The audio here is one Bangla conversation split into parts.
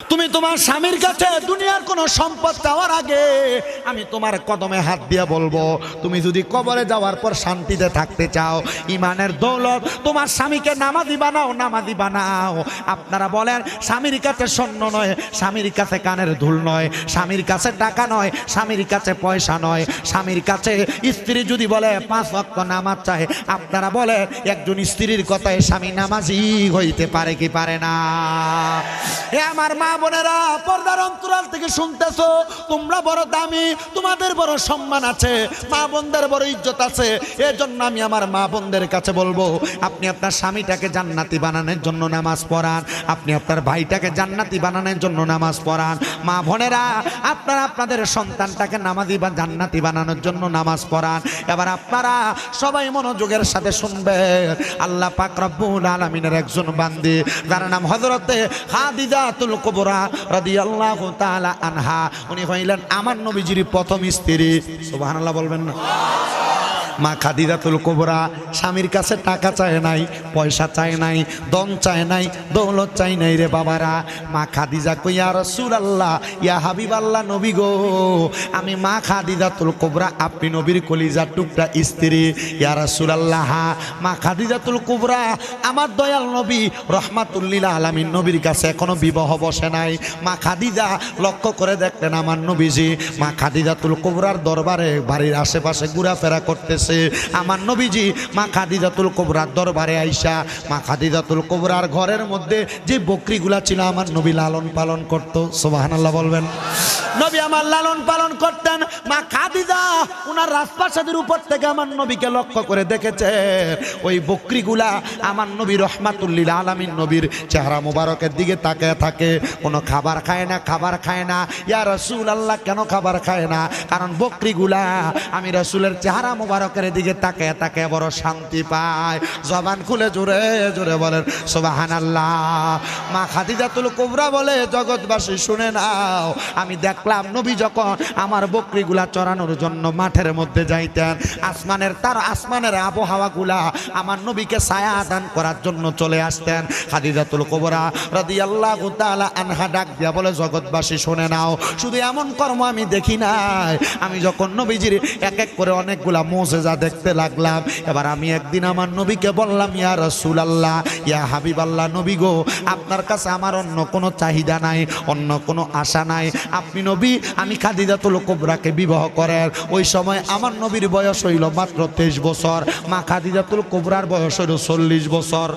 তুমি তোমার স্বামীর কাছে দুনিয়ার কোনো সম্পদ চাওয়ার আগে আমি তোমার কদমে হাত দিয়ে বলব, তুমি যদি কবরে যাওয়ার পর শান্তিতে থাকতে চাও, ইমানের দৌলত, তোমার স্বামীকে নামাজি বানাও নামাজি বানাও। আপনারা বলেন, স্বামীর কাছে স্বর্ণ নয়, স্বামীর কাছে কানের ধুল নয়, স্বামীর কাছে টাকা নয়, স্বামীর কাছে পয়সা নয়। স্বামীর কাছে স্ত্রী যদি বলে, পাঁচ ওয়াক্ত নামাজ চায় আপনারা বলে একজন স্ত্রীর কথায় স্বামী নামাজি হইতে পারে কি পারে না? এ আমার মা বোনেরা, পর্দার অন্তরাল থেকে শুনতেছো, তোমরা বড় দামি, তোমাদের বড় সম্মান আছে, মা বোনদের বড় ইজ্জত আছে, এজন্য আমি আমার মা বোনদের কাছে বলব, আপনি আপনার স্বামীটাকে জান্নাতি বানানোর জন্য নামাজ পড়ান, আপনি আপনার ভাইটাকে জান্নাতি বানানোর জন্য নামাজ পড়ান। মা বোনেরা, আপনারা আপনাদের সন্তানটাকে নামাজি বা জান্নাতি বানানোর জন্য নামাজ পড়ান। এবার আপনারা সবাই মনোযোগের সাথে শুনবেন, আল্লাহ পাক রব্বুল আলামিনের একজন বান্দি, যার নাম হযরতে খাদিজাতুল কুবরা। রাদিয়াল্লাহু তাআলা আনহা। উনি হইলেন আমার নবীজির প্রথম স্ত্রী। সুবহানাল্লাহ বলবেন না? মা খাদিজাতুল কোবরা স্বামীর কাছে টাকা চায় নাই, পয়সা চায় নাই দন চায় নাই, দৌলত চাই নাই রে বাবারা। মা খাদিজা কইয়া রসুল আল্লাহ ইয়া হাবিব আল্লাহ নবী গো, আমি মা খাদিজাতুল কোবরা, আপনি নবীর কলিজা টুকরা স্ত্রী। ইয়া রসুল আল্লাহ মা খাদিজাতুল কোবরা, আমার দয়াল নবী, রহমাতুল্লিল আলামিন নবীর কাছে এখনও বিবাহ বসে নাই। মা খাদিজা, লক্ষ্য করে দেখলেন আমার নবীজি, মা খাদিজাতুল কোবরার দরবারে, বাড়ির আশেপাশে ঘোরাফেরা করতেছে। আমার নবীজি, মা খাদিজাতুল কোবরার দরবারে আইসা, মা খাদিজাতুল কোবরার ঘরের মধ্যে যে বকরিগুলা ছিল, আমার নবী লালন পালন করত। সোবাহানাল্লাহ বলবেন। নবী আমার লালন পালন করতেন। মা খাদিজা ওনার রাজপ্রাসাদের উপর থেকে আমার নবীকে লক্ষ্য করে দেখেছে। ওই বকরিগুলা আমার নবী রহমাতুল্লিল আলামিন নবীর চেহারা মোবারকের দিকে তাকে থাকে। কোনো খাবার খায় না, খাবার খায় না। ইয়া রসুল আল্লাহ কেন খাবার খায় না? কারণ বকরিগুলা আমি রসুলের চেহারা মোবারকের দিকে তাকিয়ে তাকে বড় শান্তি পায়। জবান খুলে জোরে জোরে বলেন সোবাহান আল্লাহ মা খাদিজাতুল কোবরা বলে, জগৎবাসী, শুনে নাও। আমি দেখলাম নবী যখন আমার বকরিগুলা চড়ানোর জন্য মাঠের মধ্যে যাইতেন, আসমানের, তার আসমানের আবহাওয়াগুলা আমার নবীকে ছায়া দান করার জন্য চলে আসতেন। খাদিজাতুল কোবরা রাদিয়াল্লাহু তাআলা আনহা ডাক দিয়া বলে, জগৎবাসী, শুনে নাও। শুধু এমন কর্ম আমি দেখি নাই। আমি যখন নবীজির এক এক করে অনেকগুলা মোজেজা দেখতে লাগলাম। এবার আমি একদিন আমার নবীকে বললাম, ইয়া রসুল আল্লাহ ইয়া হাবিবাল্লাহ নবী গো, আপনার কাছে আমার অন্য কোনো চাহিদা নাই, অন্য কোনো আশা নাই। আপনি নবী, আমি খাদিজাতুল কোবরাকে বিবাহ করেন। ওই সময় আমার নবীর বয়স হইল মাত্র তেইশ বছর, মা খাদিজাতুল কোবরার বয়স হইল চল্লিশ বছর।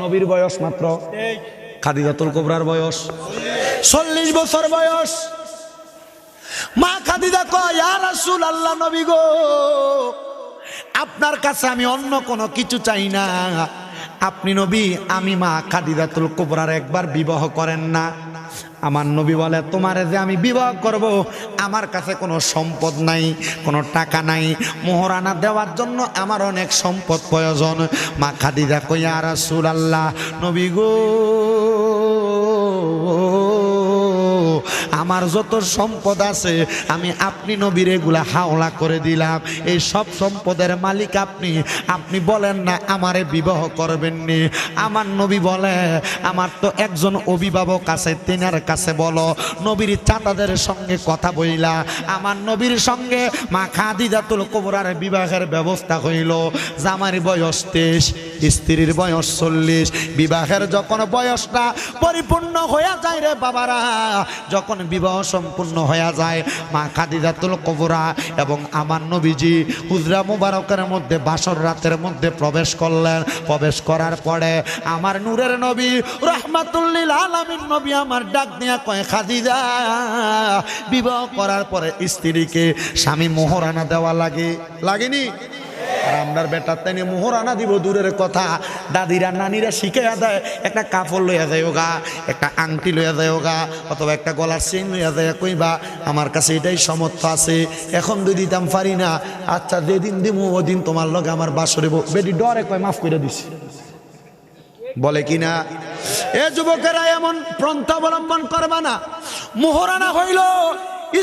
নবীর বয়স মাত্র, খাদিজাতুল কোবরার বয়স চল্লিশ বছর বয়স। মা খাদিজা কয়, ইয়া আল্লাহ নবী গো, আপনার কাছে আমি অন্য কোনো কিছু চাই না। আপনি নবী, আমি মা খাদিদা খাদিজাতুল কোবরার একবার বিবাহ করেন না। আমার নবী বলে, তোমারে যে আমি বিবাহ করব, আমার কাছে কোনো সম্পদ নাই, কোনো টাকা নাই। মোহরানা দেওয়ার জন্য আমার অনেক সম্পদ প্রয়োজন। মা খাদিজা কইয়া রাসূল আল্লাহ নবী গো আমার যত সম্পদ আছে, আমি আপনি নবীর এগুলা হাওলা করে দিলাম। এই সব সম্পদের মালিক আপনি। আপনি বলেন না, আমারে বিবাহ করবেননি আমার নবী বলে, আমার তো একজন অভিভাবক আছে, তেনার কাছে বলো। নবীর চাতাদের সঙ্গে কথা বইলা, আমার নবীর সঙ্গে মা খাদিজাতুল কোবরার বিবাহের ব্যবস্থা হইল। জামার বয়স তেইশ, স্ত্রীর বয়স চল্লিশ। বিবাহের যখন বয়সটা পরিপূর্ণ হয়ে যায় রে বাবারা যখন বিবাহ সম্পূর্ণ হয়ে যায়, মা খাদিজাতুল কবরা এবং আমার নবীজি হুজরা মুবারকের মধ্যে বাসর রাতের মধ্যে প্রবেশ করলেন। প্রবেশ করার পরে আমার নূরের নবী রহমাতুল্লিল আলামিন নবী আমার ডাক দিয়া কয়, খাদিজা, বিবাহ করার পরে স্ত্রীকে স্বামী মোহরানা দেওয়া লাগে? লাগেনি? আর আমরার বেটার তাই মোহরানা দিব, দূরের কথা। দাদিরা নানিরা শিখাইয়া দেয়, একটা কাপড় লইয়া যায় ওগা একটা আংটি লইয়া যায় ওগা অথবা একটা গলার চেন লইয়া যায় কইবা, আমার কাছে এটাই সমর্থ আছে, এখন যদি দিতাম পারি না আচ্ছা যেদিন দিমু ওদিন তোমার লগে আমার বাসরে। বেটি ডরে কয়, মাফ করে দিছি। বলে কি না? এ যুবকেরা, এমন পন্থা অবলম্বন করবা না। মোহরানা হইল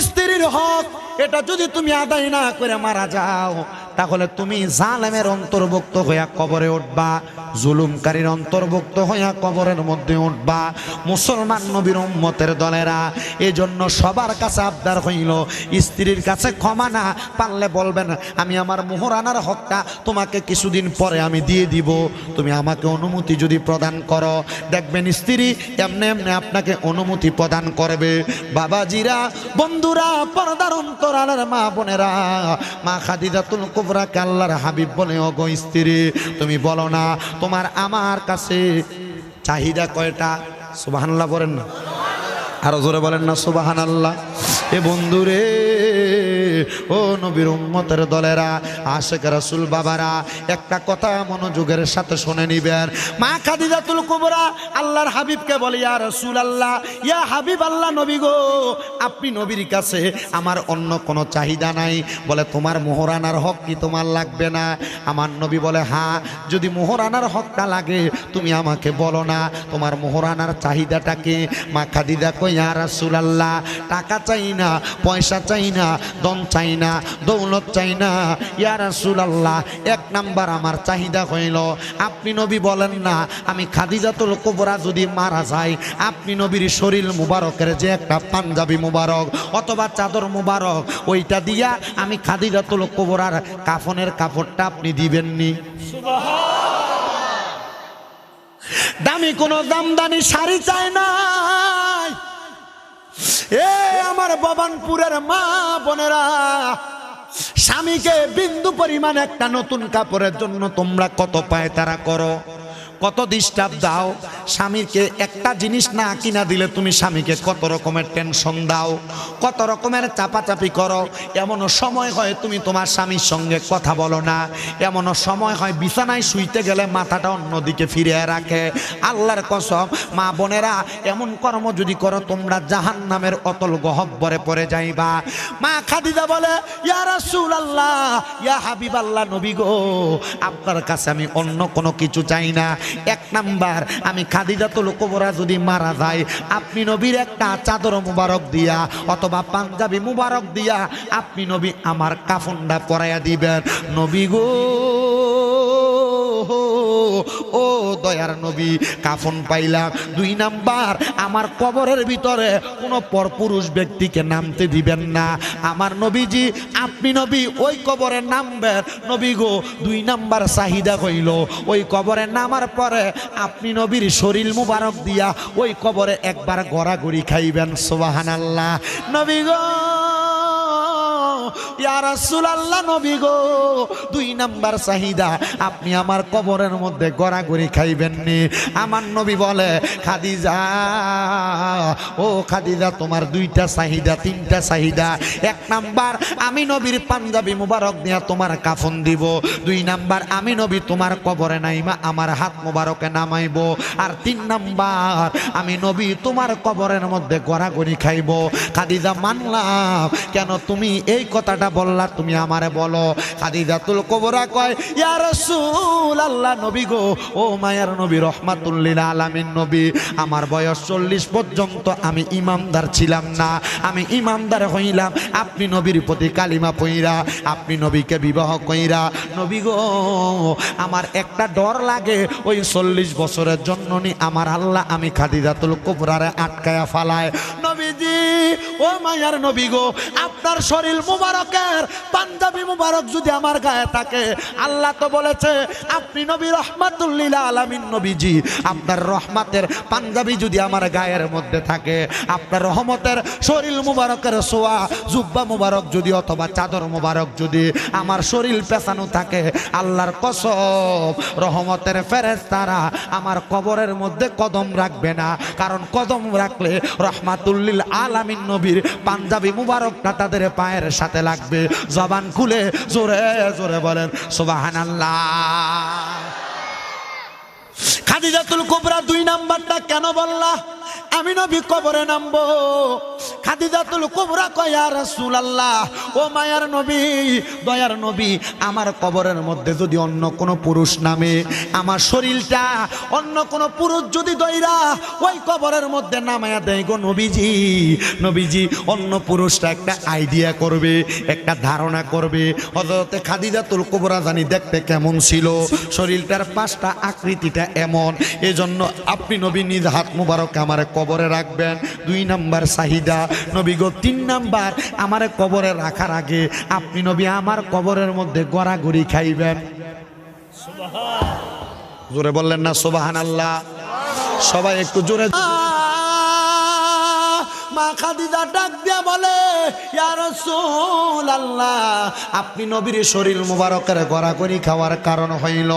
স্ত্রীর হক, এটা যদি তুমি আদায় না করে মারা যাও। তাহলে তুমি জালেমের অন্তর্ভুক্ত হইয়া কবরে উঠবা, জুলুমকারীর অন্তর্ভুক্ত হইয়া কবরের মধ্যে উঠবা, মুসলমান নবীর উম্মতের দলেরা, এজন্য সবার কাছে আবদার হইল, স্ত্রীর কাছে ক্ষমা না পারলে বলবেন, আমি আমার মোহরানার হকটা তোমাকে কিছুদিন পরে আমি দিয়ে দিব। তুমি আমাকে অনুমতি যদি প্রদান করো। দেখবেন স্ত্রী এমনি এমনি আপনাকে অনুমতি প্রদান করবে। বাবাজিরা, বন্ধুরা, পর্দার অন্তরালের মা বোনেরা, মা খাদিজাতুল কুবরাকে আল্লাহর হাবিব বলে অগো স্ত্রী, তুমি বলো না, তোমার আমার কাছে চাহিদা কয়টা? সুবাহান্লাহ বলেন না। আরও জোরে বলেন না সুবাহান আল্লাহ এ বন্ধুরে ও নবীর উম্মতের দলেরা, আশেক রাসুল বাবারা, একটা কথা মনোযোগের সাথে শুনে নিবেন। মা খাদিজাতুল কুবরা আল্লাহর হাবিবকে বলে, ইয়া রাসূল আল্লাহ ইয়া হাবিব আল্লাহ নবী গো, আপনি নবীর কাছে আমার অন্য কোনো চাহিদা নাই। বলে, তোমার মোহরানার হক কি তোমার লাগবে না? আমার নবী বলে হ্যাঁ যদি মোহরানার হকটা লাগে, তুমি আমাকে বলো না, তোমার মোহরানার চাহিদাটা কি? মা খাদিদা কই ইয়া রাসূলুল্লাহ, টাকা চাই না, পয়সা চাই না দম চাই না দৌলত চাই না ইয়া রাসূলুল্লাহ এক নাম্বার আমার চাহিদা হইল আপনি নবী বলেন না আমি খাদিজাতুল কুবরা যদি মারা যাই আপনি নবীর শরীর মুবারকের যে একটা পাঞ্জাবি মুবারক অথবা চাদর মুবারক ওইটা দিয়া আমি খাদিজাতুল কুবরার কাফনের কাপড়টা আপনি দিবেননি। দামি কোনো দামদানি শাড়ি চাই নাই এ আমার ববানপুরের মা বোনেরা, স্বামীকে বিন্দু পরিমাণ একটা নতুন কাপড়ের জন্য তোমরা কত পায় তারা করো? কত ডিস্টার্ব দাও। স্বামীকে একটা জিনিস না কিনা দিলে তুমি স্বামীকে কত রকমের টেনশন দাও, কত রকমের চাপাচাপি করো। এমনও সময় হয় তুমি তোমার স্বামীর সঙ্গে কথা বলো না। এমনও সময় হয় বিছানায় শুইতে গেলে মাথাটা অন্যদিকে ফিরিয়ে রাখে। আল্লাহর কসম, মা বোনেরা, এমন কর্ম যদি করো তোমরা জাহান নামের অতল গহব্বরে পড়ে যাইবা। মা খাদিজা বলে, ইয়া আল্লাহ ইয়া হাবিব আল্লাহ নবী গো, আপনার কাছে আমি অন্য কোনো কিছু চাই না। এক নাম্বার, আমি খাদিজাতুল কোবরা যদি মারা যায়, আপনি নবীর একটা চাদর মুবারক দিয়া অথবা পাঞ্জাবি মুবারক দিয়া, আপনি নবী আমার কাফনটা পরাইয়া দিবেন। নবী গো দয়ার নবী, কাফন পাইলাম। দুই নাম্বার, আমার কবরের ভিতরে কোনো পরপুরুষ ব্যক্তিকে নামতে দিবেন না। আমার নবীজি, আপনি নবী, ওই কবরে নামবেন। নবী গো, দুই নাম্বার চাহিদা হইল, ওই কবরে নামার পরে আপনি নবীর শরীর মুবারক দিয়া ওই কবরে একবার গড়াগড়ি খাইবেন সোবাহান আল্লাহ নবী গো! নবী গো, দুই নাম্বার চাহিদা, আপনি আমার কবরের মধ্যে গড়াগড়ি খাইবেন নি আমার নবী বলে, খাদিজা, ও খাদিজা, তোমার দুইটা চাহিদা, তিনটা চাহিদা। এক নাম্বার, আমি নবীর পাঞ্জাবি মুবারক দিয়া তোমার কাফন দিব। দুই নাম্বার, আমি নবী তোমার কবরে নাইমা, আমার হাত মুবারকে নামাইব। আর তিন নাম্বার, আমি নবী তোমার কবরের মধ্যে গড়াগড়ি খাইব। খাদিজা, মানলাম, কেন তুমি এই কথাটা বললা, তুমি আমারে বলো। খাদিজাতুল কবরা কয়, ইয়া রাসূল আল্লাহ নবী গো, ও মায়ার নবী রহমাতুল্লিল আলামিন নবী, আমার বয়স চল্লিশ পর্যন্ত আমি ইমামদার ছিলাম না। আমি ইমামদার হইলাম, আপনি নবীর প্রতি কালিমা পইরা, আপনি নবীকে বিবাহ কইরা, নবী গো, আমার একটা ডর লাগে, ওই চল্লিশ বছরের জন্য নি আমার আল্লাহ আমি খাদিজাতুল কুবরারে আটকায়া ফালায়। নবীজি, ও মায়ার নবী গো, আপনার শরীর মুবারকের পাঞ্জাবি মুবারক যদি আমার গায়ে থাকে, আল্লাহ তো বলেছে, আপনি নবী রহমাতুল্লিল আলামিন নবীজি, আপনার রহমাতের পাঞ্জাবি যদি আমার গায়ের মধ্যে থাকে, আপনার রহমতের শরীর মুবারকের সোয়া, জুব্বা মুবারক যদি অথবা চাদর মুবারক যদি আমার শরীর পেছানো থাকে, আল্লাহর কসব রহমতের ফেরেস তারা আমার কবরের মধ্যে কদম রাখবে না। কারণ কদম রাখলে রহমাতুল্লিল আলামিন নবীর পাঞ্জাবি মুবারকটা তাদের পায়ের সাথে লাগবে। জবান খুলে জোরে জোরে বলেন সুবাহান খাদিজাতুল কুবরা দুই নাম্বারটা কেন বললা? আমি নবী কবরে নামবো। খাদিজাতুল কুবরা কয়া রাসূলুল্লাহ, ও মায়ার নবী, দয়ার নবী, আমার কবরের মধ্যে যদি অন্য কোনো পুরুষ নামে, আমার শরীরটা অন্য কোনো পুরুষ যদি দইরা, ওই কবরের মধ্যে নামায়া দেয় গো নবীজি। নবীজি, অন্য পুরুষটা একটা আইডিয়া করবে, একটা ধারণা করবে। হজরতে খাদিজাতুল কুবরা জানি দেখতে কেমন ছিল, শরীরটার পাঁচটা আকৃতিটা এমন। এজন্য আপনি নবী নিজ হাত মুবারক আমার কবরে রাখবেন? দুই নাম্বার চাহিদা। নবী গো তিন নাম্বার আমারে কবরে রাখার আগে আপনি নবী আমার কবরের মধ্যে গড়াগড়ি খাইবেন। জোরে বললেন না সোবাহান আল্লাহ সবাই একটু জোরে মা খাদিজা ডাক দিয়া বলে রাসূলুল্লাহ, আপনি নবীর শরীর মুবারকের গড়াগড়ি খাওয়ার কারণ হইল।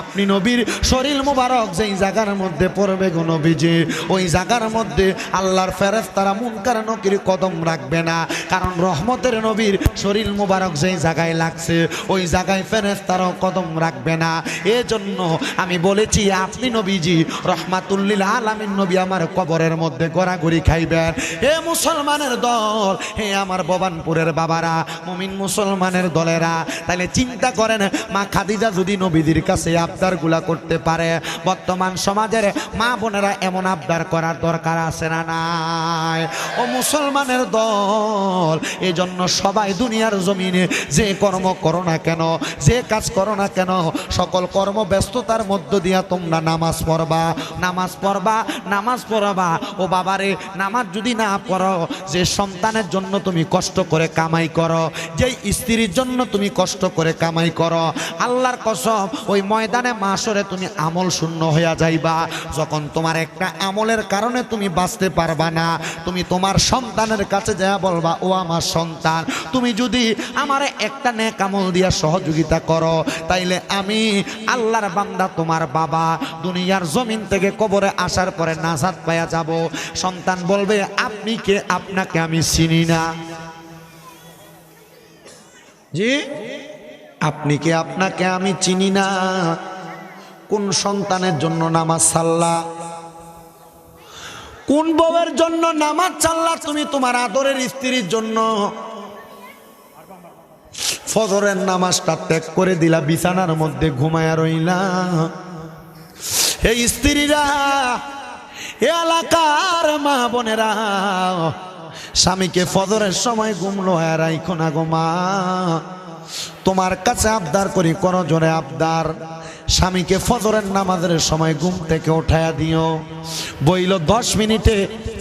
আপনি নবীর শরীর মুবারক যেই জায়গার মধ্যে পড়বে গো নবীজি, ওই জায়গার মধ্যে আল্লাহর ফেরেশতারা মুনকার নকির কদম রাখবে না। কারণ রহমতের নবীর শরীর মুবারক যেই জায়গায় লাগছে, ওই জায়গায় ফেরেশতারাও কদম রাখবে না। এজন্য আমি বলেছি, আপনি নবীজি রহমাতুল্লিল আলামিন নবী আমার কবরের মধ্যে গড়াগড়ি খাইবেন। হে মুসলমানের দল, হে আমার ভবানপুরের বাবারা, মুমিন মুসলমানের দলেরা তাহলে চিন্তা করেন, মা খাদিজা যদি নবীদের কাছে আবদারগুলা করতে পারে, বর্তমান সমাজের মা বোনেরা এমন আবদার করার দরকার আছে না নাই? ও মুসলমানের দল এই জন্য সবাই দুনিয়ার জমিনে যে কর্ম করো না কেন, যে কাজ করো না কেন, সকল কর্ম ব্যস্ততার মধ্য দিয়া তোমরা নামাজ পড়বা। নামাজ পড়বা নামাজ পড়বা। ও বাবারে, নামাজ যদি না পড়ো যে সন্তানের জন্য তুমি কষ্ট করে কামাই করো যে স্ত্রীর জন্য তুমি কষ্ট করে কামাই করো, আল্লাহর কসম, ওই ময়দানে মাসরে তুমি আমল শূন্য হইয়া যাইবা। যখন তোমার একটা আমলের কারণে তুমি বাঁচতে পারবা না, তুমি তোমার সন্তানের কাছে যা বলবা, ও আমার সন্তান, তুমি যদি আমার একটা নেক আমল দিয়া সহযোগিতা করো, তাইলে আমি আল্লাহর বান্দা তোমার বাবা। দুনিয়ার জমিন থেকে কবরে আসার পরে নাজাদ পায়া যাব। সন্তান বলবে আপনি কে আপনাকে আমি চিনি না। জি? আপনি কে আপনাকে আমি চিনি না? কোন সন্তানের জন্য নামাজ সাল্লা? কোন বউয়ের জন্য নামাজ চাল্লা তুমি তোমার আদরের স্ত্রীর জন্য? ফজরের নামাজটা ত্যাগ করে দিলা, বিছানার মধ্যে ঘুমায়া রইলা। এই স্ত্রীরা এলাকার মা বোনেরা, স্বামীকে ফজরের সময় ঘুমলো আর আইখো না গো মা। তোমার কাছে আবদার করি, করো জোরে আবদার। স্বামীকে ফজরের নামাজের সময় ঘুম থেকে উঠায়া দিও। বইল দশ মিনিটে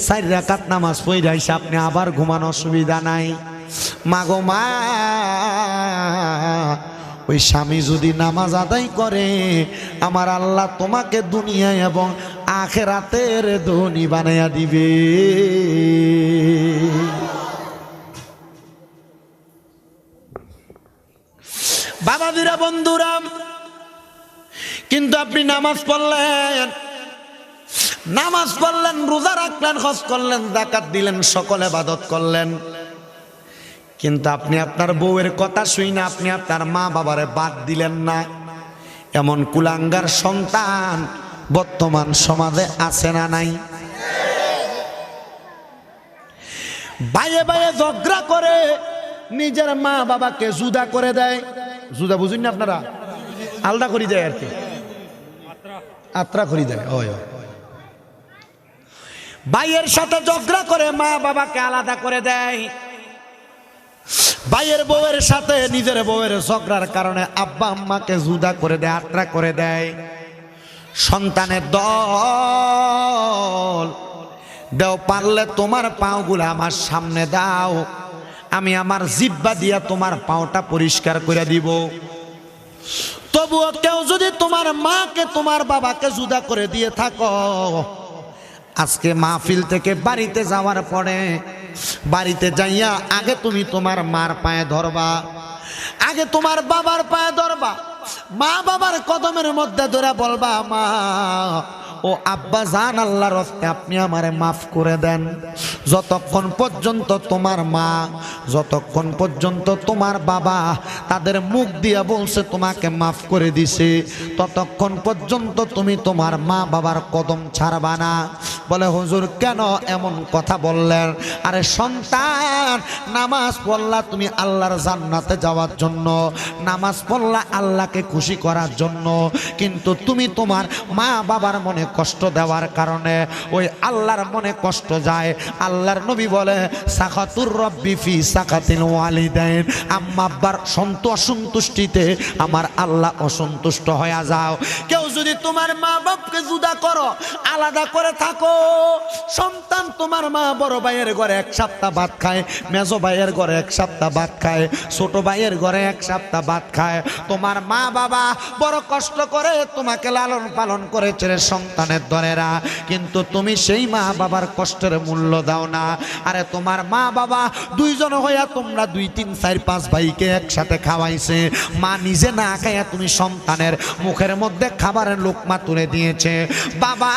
চার রাকাত নামাজ পইরা আপনি আবার ঘুমানো, অসুবিধা নাই। মাগো মা ওই স্বামী যদি নামাজ আদায় করে, আমার আল্লাহ তোমাকে দুনিয়া এবং আখেরাতের ধনী বানাইয়া দিবে। বাবাদিরা বন্ধুরা, কিন্তু আপনি নামাজ পড়লেন নামাজ পড়লেন, রোজা রাখলেন, হজ করলেন ডাকাত দিলেন, সকলে বাদত করলেন। কিন্তু আপনি আপনার বউয়ের কথা শুই না আপনি আপনার মা বাবারে বাদ দিলেন না। এমন কুলাঙ্গার সন্তান বর্তমান সমাজে আছে না নাই? বাইয়ে বাইয়ে ঝগড়া করে নিজের মা বাবাকে জুদা করে দেয়। জুদা বুঝুন না আপনারা? আলাদা করে দেয় আর কি। আত্রা করে দেয়, ওই। ভাইয়ের সাথে ঝগড়া করে মা বাবাকে আলাদা করে দেয়। ভাইয়ের বউয়ের সাথে নিজের বউয়ের ঝগড়ার কারণে আব্বা আম্মাকে জুদা করে দেয়, আত্রা করে দেয়। সন্তানের দল, দেও পারলে তোমার পাওগুলো আমার সামনে দাও, আমি আমার জিব্বা দিয়া তোমার পাওটা পরিষ্কার করে দিব। তবুও কেউ যদি তোমার মাকে, তোমার বাবাকে জুদা করে দিয়ে থাকো, আজকে মাহফিল থেকে বাড়িতে যাওয়ার পরে বাড়িতে যাইয়া আগে তুমি তোমার মার পায়ে ধরবা। আগে তোমার বাবার পায়ে ধরবা। মা বাবার কদমের মধ্যে ধরে বলবা, মা ও আব্বা, জান আল্লাহর আপনি আমারে মাফ করে দেন। যতক্ষণ পর্যন্ত তোমার মা, যতক্ষণ পর্যন্ত তোমার বাবা তাদের মুখ দিয়া বলছে তোমাকে মাফ করে দিছে, ততক্ষণ পর্যন্ত তুমি তোমার মা বাবার কদম ছাড়বা না। বলে, হুজুর, কেন এমন কথা বললেন? আরে, সন্তান, নামাজ পড়লা তুমি আল্লাহর জান্নাতে যাওয়ার জন্য, নামাজ পড়লা আল্লাহকে খুশি করার জন্য। কিন্তু তুমি তোমার মা বাবার মনে কষ্ট দেওয়ার কারণে ওই আল্লাহর মনে কষ্ট যায়। আল্লাহর নবী বলে, সাখাতুর রব্বি ফি সাখাতিল ওয়ালিদাইন। আম্মা আব্বার সন্ত অসন্তুষ্টিতে আমার আল্লাহ অসন্তুষ্ট হয়ে যাও। কেউ যদি তোমার মা বাপকে জুদা করো, আলাদা করে থাকো। সন্তান তোমার মা বড় ভাইয়ের ঘরে এক সপ্তাহ ভাত খায়, মেজো ভাইয়ের ঘরে এক সপ্তাহ ভাত খায়, ছোট ভাইয়ের ঘরে এক সপ্তাহ ভাত খায়। তোমার মা বাবা বড় কষ্ট করে তোমাকে লালন পালন করেছে রে সন্তানের দরেরা কিন্তু তুমি সেই মা বাবার কষ্টের মূল্য দাও না। আরে তোমার মা বাবা দুইজন হইয়া তোমরা দুই, তিন, চার, পাঁচ ভাইকে একসাথে খাওয়াইছে। মা নিজে না খাইয়া তুমি সন্তানের মুখের মধ্যে খাবারের লোকমা তুলে দিয়েছে। বাবা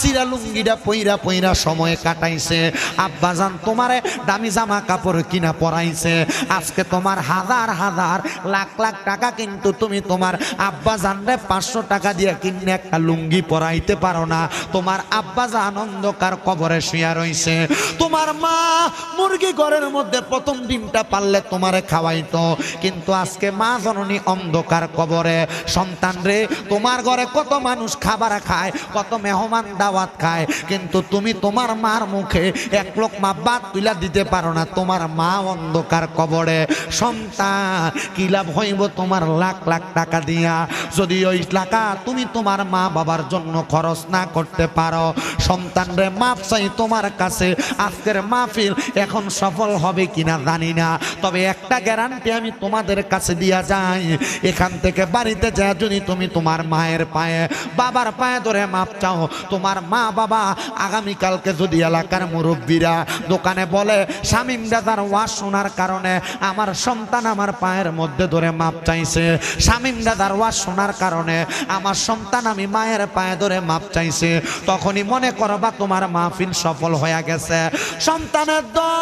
সিরা লুঙ্গিটা পইরা পইরা সময় কাটাইছে। আব্বাজান তোমারে দামি জামা কাপড় কিনা পরাইছে। আজকে তোমার হাজার হাজার, লাখ লাখ টাকা কিন্তু তুমি তোমার আব্বাজান রে পাঁচশো টাকা দিয়ে কিনে একটা লুঙ্গি পরাইতে পারো না। তোমার আব্বা আব্বাজান অন্ধকার কবরে শুয়া রইছে। তোমার মা মুরগি ঘরের মধ্যে প্রথম ডিমটা পারলে তোমারে খাওয়াইতো। কিন্তু আজকে মা জননী অন্ধকার কবরে। সন্তান রে, তোমার ঘরে কত মানুষ খাবার খায়, কত মেহমান দাওয়াত খায়। কিন্তু তুমি তোমার মার মুখে এক লোক মা বাদ তুলা দিতে পারো না। তোমার মা অন্ধকার কবরে। সন্তান, কি লাভ হইব তোমার লাখ লাখ টাকা দিয়া? যদি ওই টাকা তুমি তোমার মা বাবার জন্য খরচ না করতে পারো। সন্তান রে মাপ চাই তোমার কাছে। আজকের মাহফিল এখন সফল হবে কিনা জানি না। তবে একটা গ্যারান্টি আমি তোমাদের কাছে দিয়া যাই। এখান থেকে বাড়িতে যা যদি তুমি তোমার মায়ের পায়ে, বাবার পায়ে ধরে মাপ চাও। তোমার মা বাবা আগামীকালকে যদি এলাকার মুরব্বীরা দোকানে বলে শামিম দাদার ওয়াজ শোনার কারণে আমার সন্তান আমার পায়ের মধ্যে ধরে মাপ চাইছে। শামিম দাদার ওয়াজ শোনার কারণে আমার সন্তান আমি মায়ের পায়ে ধরে মাপ চাইছে, তখনই মনে করবা তোমার মাহফিল সফল হয়ে গেছে। সন্তানের দল,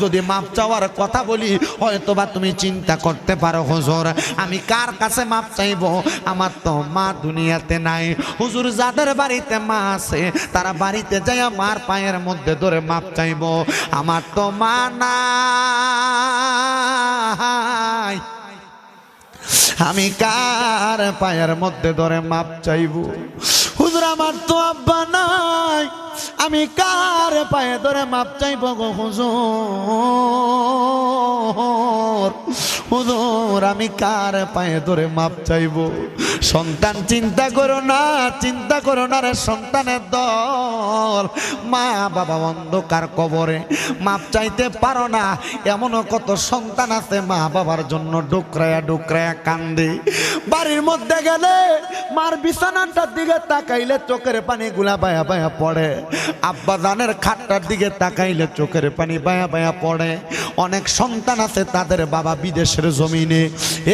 যদি মাপ চাওয়ার কথা বলি হয়তো বা তুমি চিন্তা করতে পারো, হুজুর, আমি কার কাছে মাপ চাইব? আমার তো মা দুনিয়াতে নাই। হুজুর, যাদের বাড়িতে মা আছে, তারা বাড়িতে যাই মার পায়ের মধ্যে ধরে মাপ চাইব। আমার তো মা নাই। আমি কার পায়ের মধ্যে ধরে মাপ চাইব? হুজুর, আমার তো আব্বা নাই। আমি কার পায়ে ধরে মাপ চাইব গো হুজুর? হুজুর, আমি কার পায়ে ধরে মাপ চাইব? সন্তান চিন্তা করো না, চিন্তা করো না রে সন্তানের দল। মা বাবা অন্ধকার কবরে, মাপ চাইতে পারো না, এমনও কত সন্তান আছে মা বাবার জন্য ডুকরায়া ডুকরায়া কান্দে। বাড়ির মধ্যে গেলে মার বিছানাটার দিকে তাকাইলে চোখের পানি গুলা বায়া বায়া পড়ে। আব্বা জানের খাটটার দিকে তাকাইলে চোখের পানি বায়া বায়া পড়ে। অনেক সন্তান আছে তাদের বাবা বিদেশের জমিনে।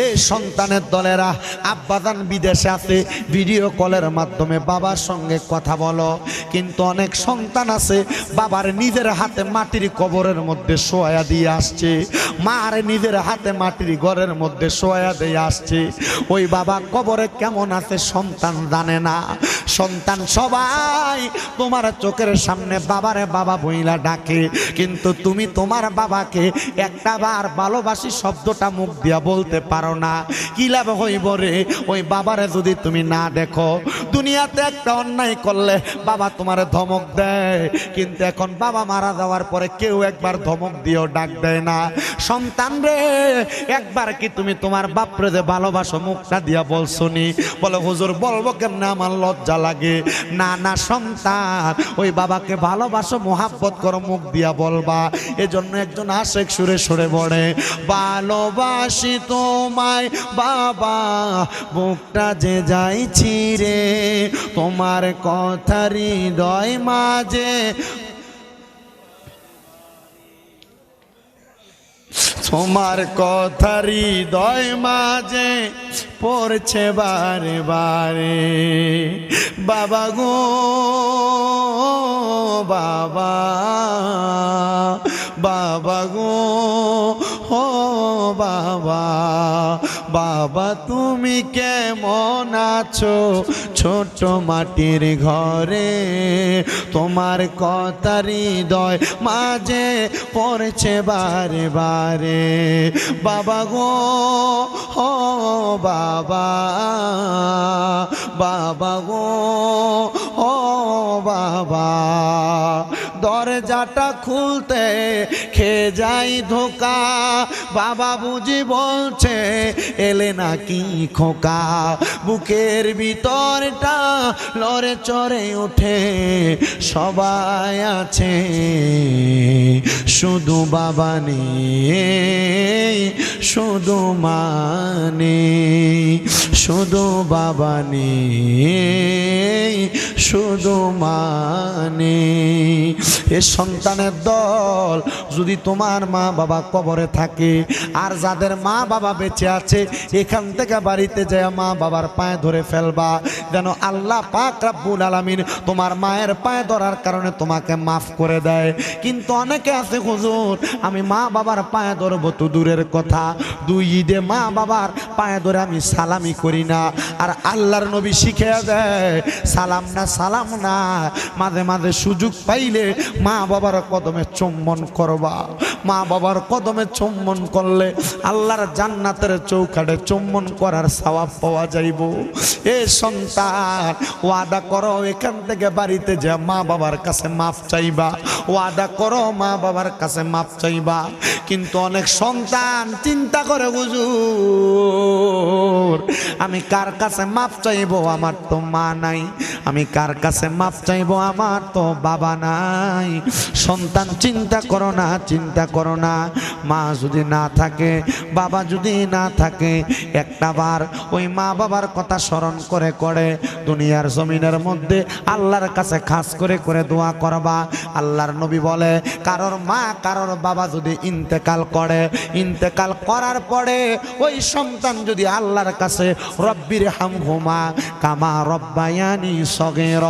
এই সন্তানের দলেরা, আব্বা আব্বাজান বিদেশে আছে ভিডিও কলের মাধ্যমে বাবার সঙ্গে কথা বলো। কিন্তু অনেক সন্তান আছে, বাবার নিজের হাতে মাটির কবরের মধ্যে শোয়া দিয়ে আসছে। মার নিজের হাতে মাটির ঘরের মধ্যে শোয়া দিয়ে আসছে। ওই বাবা কবরে কেমন আছে সন্তান জানে না। সন্তান সবাই তোমার চোখের সামনে বাবারে বাবা বইলা ডাকে। কিন্তু তুমি তোমার বাবাকে একটা বার ভালোবাসি শব্দটা মুখ দিয়া বলতে পারো না। কি লাভ হইব রে? ওই বাবারে যদি তুমি না দেখো, দুনিয়াতে একটা অন্যায় করলে বাবা তোমার ধমক দেয়। কিন্তু এখন বাবা মারা যাওয়ার পরে কেউ একবার ধমক দিয়েও ডাক দেয় না। সন্তান রে, একবার কি তুমি তোমার বাপরে যে ভালোবাসো মুখটা দিয়া বলছো নি? বলে, হুজুর, বলব কেমনে? আমার লজ্জা লাগে। না না, সন্তান, ওই বাবাকে ভালোবাসো, মোহাব্বত করো, মুখ দিয়া বলবা। এজন্য একজন আশেক সুরে সুরে বড়ে ভালোবাসি তোমায় বাবা বুকটা যে যাইছি রে, তোমার কথা হৃদয় মাঝে। তোমার কথা হৃদয় মাঝে পড়ছে বারে বারে। বাবা গো, বাবা বাবা গো বাবা বাবা, তুমি কেমন আছো? ছোট মাটির ঘরে তোমার কথা হৃদয় মাঝে পড়ছে বারে বারে বাবা গো, ও বাবা বাবা গো, ও বাবা। দরজাটা খুলতে খেয়ে যাই ধোকা। বাবা বুঝি বলছে, এলে নাকি খোকা? বুকের ভিতরটা লড়ে চড়ে ওঠে। সবাই আছে, শুধু বাবা নেই, শুধু মানে শুধু বাবা নেই, শুধু মানে এ সন্তানের দল যদি তোমার মা বাবা কবরে থাকে, আর যাদের মা বাবা বেঁচে আছে, এখান থেকে বাড়িতে যায় মা বাবার পায়ে ধরে ফেলবা। যেন আল্লাহ পাক রাব্বুল আলামিন তোমার মায়ের পায়ে ধরার কারণে তোমাকে মাফ করে দেয়। কিন্তু অনেকে আছে হুজুর, আমি মা বাবার পায়ে ধরবো তো দূরের কথা। দুই ঈদে মা বাবার পায়ে ধরে আমি সালামি করি না। আর আল্লাহর নবী শিখে দেয়, সালাম না সালাম না, মাঝে মাঝে সুযোগ পাইলে মা বাবার কদমে চুম্বন করবা। মা বাবার কদমে চুম্বন করলে আল্লাহর জান্নাতের চৌকাঠে চুম্বন করার সওয়াব পাওয়া যাইব। এ সন্তান, ওয়াদা করো এখান থেকে বাড়িতে যে মা বাবার কাছে মাফ চাইবা। ওয়াদা করো মা বাবার কাছে মাফ চাইবা। কিন্তু অনেক সন্তান চিন্তা করে, হুজুর, আমি কার কাছে মাফ চাইব? আমার তো মা নাই। আমি কার কাছে মাফ চাইব? আমার তো বাবা নাই। সন্তান চিন্তা করো না, চিন্তা করো না। মা যদি না থাকে, বাবা যদি না থাকে, একটা বার ওই মা বাবার কথা স্মরণ করে করে দুনিয়ার জমিনের মধ্যে আল্লাহর কাছে খাস করে করে দোয়া করবা। আল্লাহর নবী বলে, কারোর মা, কারোর বাবা যদি ইন্তেকাল করে, ইন্তেকাল করার পরে ওই সন্তান যদি আল্লাহর কাছে, রব্বির হামহুমা কামা রব্বায়ানি সগের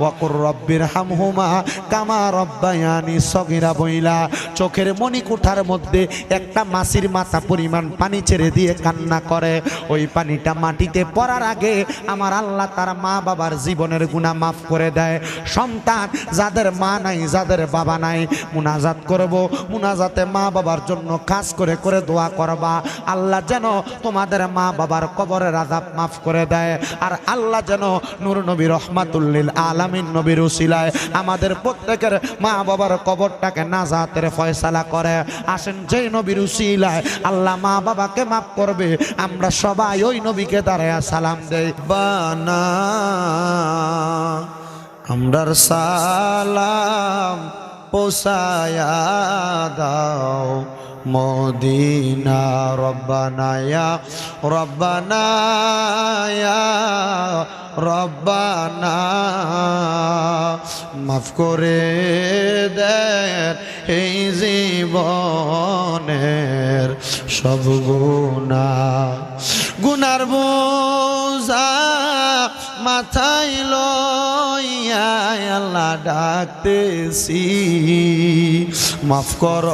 ওয়াকুর রব্বির হামহুমা কামা রব্বায়ানি সগিরা বইলা, চোখের মণিকুঠার মধ্যে একটা মাসির মাথা পরিমাণ পানি ছেড়ে দিয়ে কান্না করে। ওই পানিটা মাটিতে পড়ার আগে আমার আল্লাহ তার মা বাবার জীবনের গুণা মাফ করে দেয়। সন্তান, যাদের মা নাই, যাদের বাবা নাই, মুনাজাত করব, মুনাজাতে মা বাবার জন্য কাজ করে করে দোয়া করবা। আল্লাহ যেন তোমাদের মা বাবার কবরের আজাব মাফ করে দেয়। আর আল্লাহ যেন নূর নবী রহমাতুল্লিল আলামিন নবীর উসিলায় আমাদের প্রত্যেকের মা বাবার কবরটাকে নাজাতের ফয়সালা করে। আসেন যেই নবীর উসিলায়, আল্লাহ মা বাবাকে মাফ করবে। আমরা সবাই ওই নবীকে দাঁড়ায় সালাম দেই। বানা, আমরার সালাম পোষায়া দাও। মদিনা রব্বানায়া রব্বানায়া রব্বানা মাফ করে দেন এই জীবনের সব গুণা গুনার বোঝা মাথায় লইয়া আল্লাহ ডাকতেছি। মাফ কর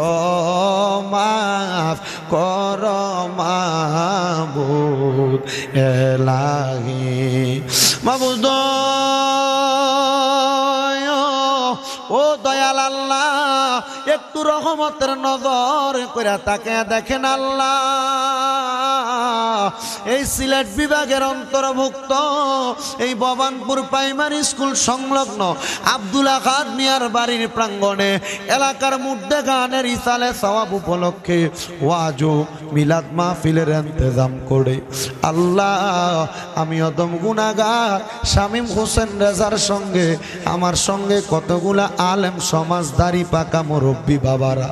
মাফ কর মাবুদ এলাহি। মাবুদ একটু রহমতের নজর করে তাকে দেখেন আল্লাহ। এই সিলেট বিভাগের অন্তর্ভুক্ত এই ভবানপুর প্রাইমারি স্কুল সংলগ্ন আব্দুল আহাদ মিয়ার বাড়ির প্রাঙ্গণে এলাকার মুদ্দে গানের ইসালে সওয়াব উপলক্ষে ওয়াজু মিলাদ মাহফিলের ইন্তজাম করে। আল্লাহ, আমি অদম গুনাগার শামীম হোসেন রেজার সঙ্গে, আমার সঙ্গে কতগুলা আলেম সমাজদারি পাকা মুরব্বী বাবারা,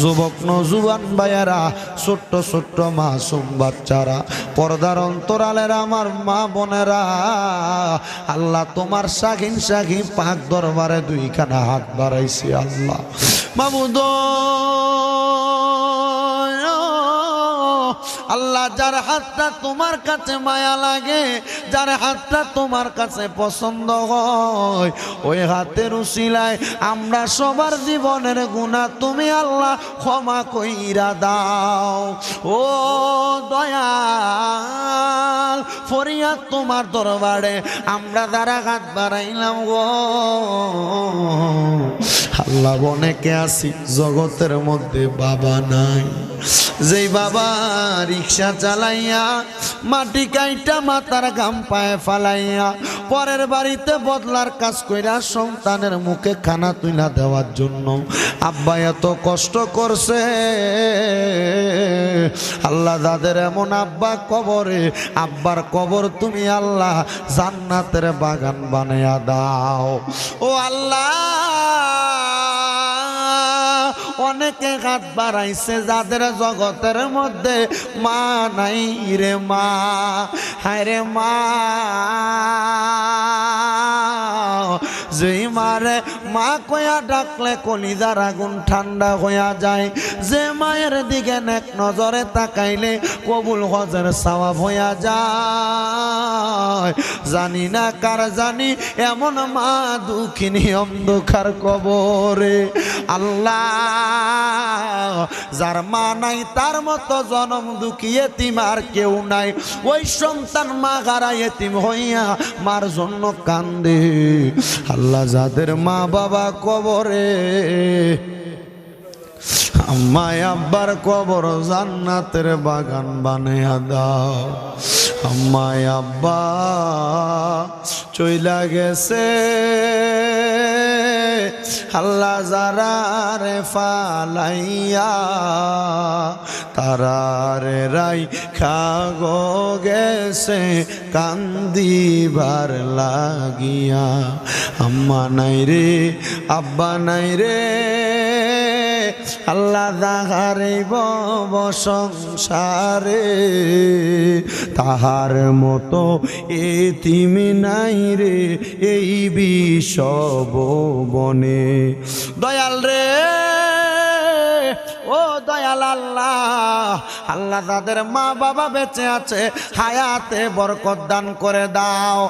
যুবক নজুয়ান ভাইয়ারা, ছোট্ট ছোট্ট মাসুম বাচ্চারা, পর্দার অন্তরালের আমার মা বোনেরা, আল্লাহ তোমার শাখিন শাখি পাক দরবারে দুইখানা হাত বাড়াইছি আল্লাহ। মামুদ আল্লাহ যার হাতটা তোমার কাছে মায়া লাগে, যার হাতটা তোমার কাছে পছন্দ হয়, ওই হাতের উশিলায় আমরা সবার জীবনের গুণা তুমি আল্লাহ ক্ষমা কইরা দাও। ও দয়াল, ফরিয়াদ তোমার দরবারে আমরা যারা হাত বাড়াইলাম গো। আল্লাহ অনেকে আছি? জগতের মধ্যে বাবা নাই। যেই বাবা রিক্সা চালাইয়া, মাটি কাইটা মাতার গাম পায়ে ফালাইয়া, পরের বাড়িতে বদলার কাজ কইরা সন্তানের মুখে খানা তুইলা দেওয়ার জন্য। আব্বা এত কষ্ট করছে। আল্লাহ যাদের এমন আব্বা কবরে, আব্বার কবর তুমি আল্লাহ জান্নাতের বাগান বানাইয়া দাও। ও আল্লাহ! অনেকে হাত বাড়াইছে যাদের জগতের মধ্যে মা নাই রে মা। হায় রে মা। যেই মারে মা কয়া ডাকলে কলিজার আগুন ঠান্ডা হইয়া যায়। যে মায়ের দিকে নেক নজরে তাকাইলে কবুল হজের সওয়াব হইয়া যায়। জানি না কার জানি, এমন মা দুঃখিনী অন্ধকার কবরে। আল্লাহ যার মা নাই, তার মতো জনম দুঃখী এতিম আর কেউ নাই। ওই সন্তান মা গারা এতিম হইয়া মার জন্য কান্দে। আল্লাহ যাদের মা বাবা কবরে আম্মায় আব্বার কবর জান্নাতের বাগান বানাইয়া দাও। আম্মায় আব্বা চইলা গেছে। আল্লাহ যারা রে ফালাইয়া তারারে রাই খাগো গেছে, কান্দিবার লাগিয়া। আম্মা নাই রে, আব্বা নাই রে। আল্লাহ দাহারে বব সংসারে তাহার মতো এ তিমি নাই রে এই বিষব বনে দয়াল রে ও দয়াল আল্লাহ আল্লাহ তাদের মা বাবা বেঁচে আছে, হায়াতে বরকত দান করে দাও।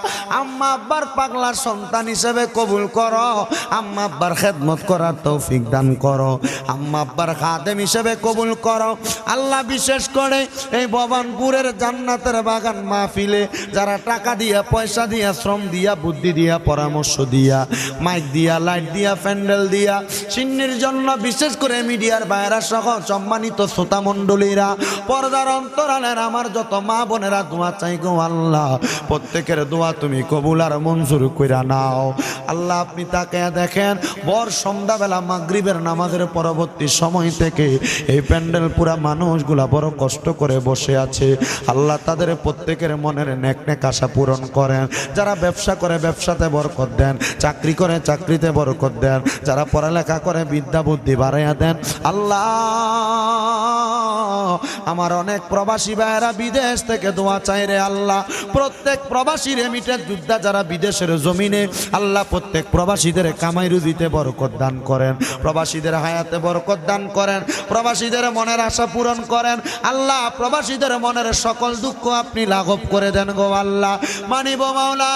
আম্মা আব্বার পাগলা সন্তান হিসেবে কবুল করো, আম্মা আব্বার খেদমত করার তৌফিক দান করো, আম্মা আব্বার খাদেম হিসেবে কবুল করো। আল্লাহ বিশেষ করে এই ভবানপুরের জান্নাতের বাগান মাহফিলে যারা টাকা দিয়া, পয়সা দিয়া, শ্রম দিয়া, বুদ্ধি দিয়া, পরামর্শ দিয়া, মাইক দিয়া, লাইট দিয়া, প্যান্ডেল দিয়া, সিন্নির জন্য বিশেষ করে মিডিয়ার বাইরা সহ সম্মানিত শ্রোতা মণ্ডলীরা, পর্দার অন্তরালের আমার যত মা বোনেরা দোয়া চাই গো আল্লাহ, প্রত্যেকের দোয়া তুমি কবুল আর মঞ্জুর কইরা নাও। আল্লাহ আপনি তাকে দেখেন বর সন্ধ্যাবেলা মাগরিবের নামাজের পরবর্তী সময় থেকে এই প্যান্ডেল পুরা মানুষগুলা বড় কষ্ট করে বসে আছে। আল্লাহ তাদের প্রত্যেকের মনের নেক নেক আশা পূরণ করেন। যারা ব্যবসা করে ব্যবসাতে বরকত দেন, চাকরি করে চাকরিতে বরকত দেন, যারা পড়ালেখা করে বিদ্যা বুদ্ধি বাড়াইয়া দেন, আল্লাহ আমার অনেক প্রবাসী ভাইয়েরা বিদেশ থেকে দোয়া চাই রে আল্লাহ। প্রত্যেক প্রবাসী রেমিটের যোদ্ধা যারা বিদেশের জমিনে, আল্লাহ প্রত্যেক প্রবাসীদের কামাই রুজিতে বরকত দান করেন। প্রবাসীদের হায়াতে বরকত দান করেন। প্রবাসীদের মনের আশা পূরণ করেন। আল্লাহ, প্রবাসীদের মনের সকল দুঃখ আপনি লাঘব করে দেন গো আল্লাহ। মানিব মাওলা,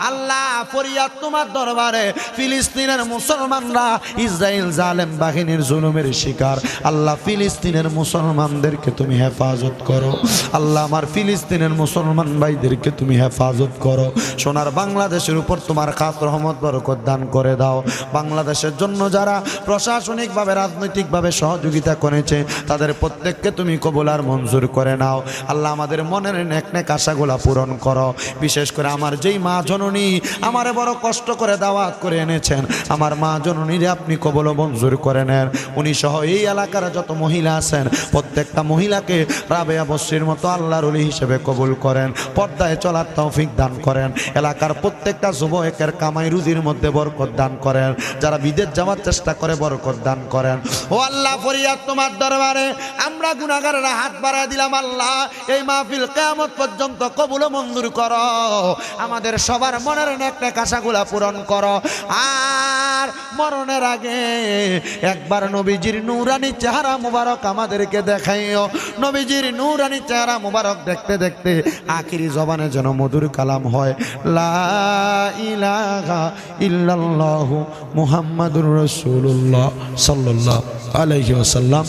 আল্লাহ ফরিয়াদ তোমার দরবারে, ফিলিস্তিনের মুসলমানরা ইসরায়েল জালেম বাহিনীর জুলুমের শিকার। আল্লাহ ফিলিস্তিনের মুসলমানদেরকে তুমি হেফাজত করো। আল্লাহ আমার ফিলিস্তিনের মুসলমান ভাইদেরকে তুমি হেফাজত করো। সোনার বাংলাদেশের উপর তোমার খাস রহমত, বরকত দান করে দাও। বাংলাদেশের জন্য যারা প্রশাসনিকভাবে, রাজনৈতিকভাবে সহযোগিতা করেছে, তাদের প্রত্যেককে তুমি কবুল আর মঞ্জুর করে নাও। আল্লাহ আমাদের মনের নেক নেক আশাগুলা পূরণ করো। বিশেষ করে আমার যেই মা জননী, আমারে বড় কষ্ট করে দাওয়াত করে এনেছেন, আমার মা জননীরে আপনি কবল মঞ্জুর করে নেন। উনি সহ এই এলাকার যত মহিলা আছেন, প্রত্যেকটা মহিলাকে রাবেয়া বস্রির মতো আল্লাহর অলি হিসেবে কবুল করেন, পর্দায় চলার তৌফিক দান করেন, এলাকার প্রত্যেকটা যুবকের কামাই রুজির মধ্যে বরকত দান করেন, যারা বিদেশ যাওয়ার চেষ্টা করে বরকত দান করেন। ও আল্লাহ, ফরিয়াদ তোমার দরবারে, আমরা গুনাগারেরা হাত বাড়ায় দিলাম, আল্লাহ, এই মাহফিল কেয়ামত পর্যন্ত কবুল মঞ্জুর করো। আমাদের সবার মনের একটা নেক আশাগুলা পূরণ করো। আর মরণের আগে একবার নবীজির নুরানি চেহারা মুবারক আমাদেরকে দেখাইও। নবীজির নূরানি চেহারা মুবারক দেখতে দেখতে আখিরি জবানে যেন মধুর কালাম হয়। লা ইলাহা ইল্লাল্লাহু মুহাম্মাদুর রাসূলুল্লাহ সাল্লাল্লাহু আলাইহি ওয়াসাল্লাম।